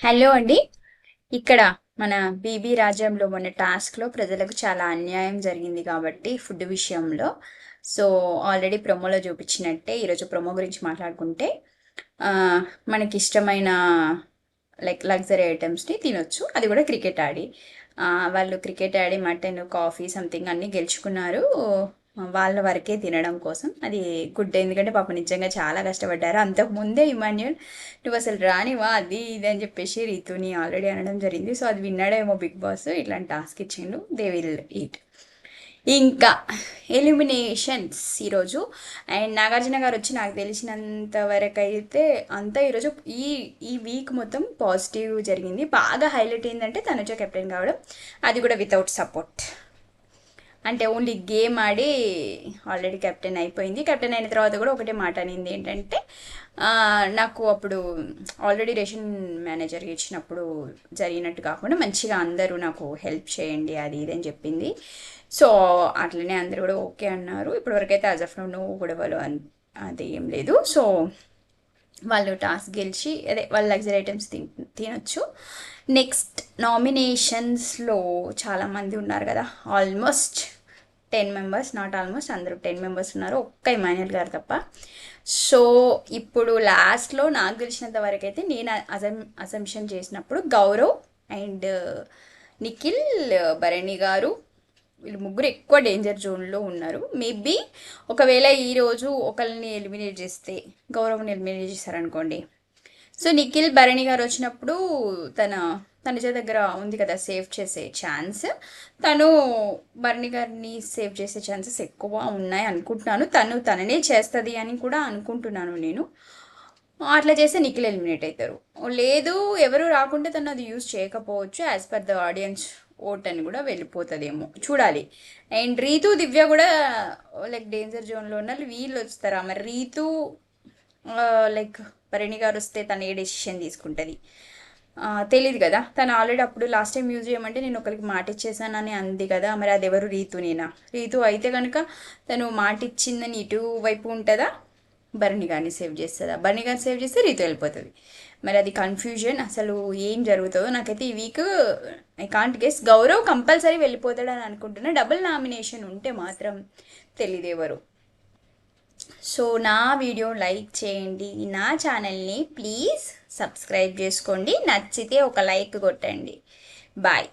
Hello అండి. ఇక్కడ మన బీబీ రాజ్యంలో మొన్న టాస్క్లో ప్రజలకు చాలా అన్యాయం జరిగింది కాబట్టి ఫుడ్ విషయంలో. సో ఆల్రెడీ ప్రొమోలో చూపించినట్టే ఈరోజు ప్రొమో గురించి మాట్లాడుకుంటే మనకి ఇష్టమైన లైక్ లగ్జరీ ఐటమ్స్ని తినొచ్చు. అది కూడా క్రికెట్ ఆడి. వాళ్ళు క్రికెట్ ఆడి మటన్ కాఫీ సంథింగ్ అన్నీ గెలుచుకున్నారు. వాళ్ళ వరకే తినడం కోసం. అది గుడ్. ఎందుకంటే పాప నిజంగా చాలా కష్టపడ్డారు. అంతకు ముందే ఇమాన్యుల్ నువ్వు అసలు రానివా? అది ఇది అని చెప్పేసి రీతుని ఆల్రెడీ అనడం జరిగింది. సో అది విన్నాడేమో బిగ్ బాస్. ఇట్లాంటి టాస్క్ ఇచ్చిండు. దే విల్ ఈట్ ఇంకా ఎలిమినేషన్స్ ఈరోజు. అండ్ నాగార్జున గారు వచ్చి నాకు తెలిసినంత వరకు అయితే అంతా ఈరోజు ఈ ఈ వీక్ మొత్తం పాజిటివ్ జరిగింది. బాగా హైలైట్ ఏంటంటే తనుజ కెప్టెన్ కావడం. అది కూడా వితౌట్ సపోర్ట్ అంటే ఓన్లీ గేమ్ ఆడి ఆల్రెడీ కెప్టెన్ అయిపోయింది. కెప్టెన్ అయిన తర్వాత కూడా ఒకటే మాట అనింది ఏంటంటే నాకు అప్పుడు ఆల్రెడీ రేషన్ మేనేజర్ ఇచ్చినప్పుడు జరిగినట్టు కాకుండా మంచిగా అందరూ నాకు హెల్ప్ చేయండి అది ఇది అని చెప్పింది. సో అట్లనే అందరూ కూడా ఓకే అన్నారు. ఇప్పటివరకు అయితే యాజ్ ఆఫ్ నో గొడవలు అన్- అది ఏం లేదు. సో వాళ్ళు టాస్క్ గెలిచి అదే వాళ్ళ లగ్జరీ ఐటమ్స్ తిన్ తినొచ్చు. నెక్స్ట్ నామినేషన్స్లో చాలామంది ఉన్నారు కదా. Almost ten members not almost అందరూ టెన్ మెంబర్స్ ఉన్నారు ఒక్క ఇమాన్యుల్ గారు తప్ప. సో ఇప్పుడు లాస్ట్లో నాకు తెలిసినంత వరకు అయితే నేను అజం అసంప్షన్ చేసినప్పుడు Gaurav and uh, Nikhil uh, Bharani గారు వీళ్ళు ముగ్గురు ఎక్కువ డేంజర్ జోన్లో ఉన్నారు. మేబీ ఒకవేళ ఈరోజు ఒకరిని ఎలిమినేట్ చేస్తే గౌరవ్ని ఎలిమినేట్ చేశారనుకోండి సో నిఖిల్ భరణి గారు వచ్చినప్పుడు తన తనుజ దగ్గర ఉంది కదా సేవ్ చేసే ఛాన్స్ తను భరణి గారిని సేవ్ చేసే ఛాన్సెస్ ఎక్కువ ఉన్నాయి అనుకుంటున్నాను. తను తననే చేస్తుంది అని కూడా అనుకుంటున్నాను నేను. అట్లా చేస్తే నిఖిల్ ఎలిమినేట్ అవుతారు లేదు ఎవరు రాకుంటే తను అది యూజ్ చేయకపోవచ్చు. As per the audience vote అని కూడా వెళ్ళిపోతుందేమో. చూడాలి. అండ్ రీతు దివ్య కూడా లైక్ డేంజర్ జోన్లో ఉన్నారు వీళ్ళు వస్తారా? మరి రీతు లైక్ భరణి గారు వస్తే తను ఏ డెసిషన్ తీసుకుంటుంది? తెలియదు కదా. తను ఆల్రెడీ అప్పుడు లాస్ట్ టైం యూజ్ చేయమంటే నేను ఒకరికి మాట ఇచ్చేసానని అంది కదా. మరి అది ఎవరు? రీతునేనా? రీతు అయితే కనుక తను మాట ఇచ్చిందని ఇటు వైపు ఉంటుందా? భరణి గారిని సేవ్ చేస్తుందా? భరణి గారిని సేవ్ చేస్తే రీతు వెళ్ళిపోతుంది. మరి అది కన్ఫ్యూజన్ అసలు ఏం జరుగుతుందో నాకైతే ఈ week I can't guess Gaurav compulsory వెళ్ళిపోతాడని అనుకుంటున్నా. డబుల్ నామినేషన్ ఉంటే మాత్రం తెలియదు ఎవరు. సో నా వీడియో లైక్ చేయండి. నా ఛానల్ని ప్లీజ్ సబ్స్క్రైబ్ చేసుకోండి. నచ్చితే ఒక లైక్ కొట్టండి. బాయ్.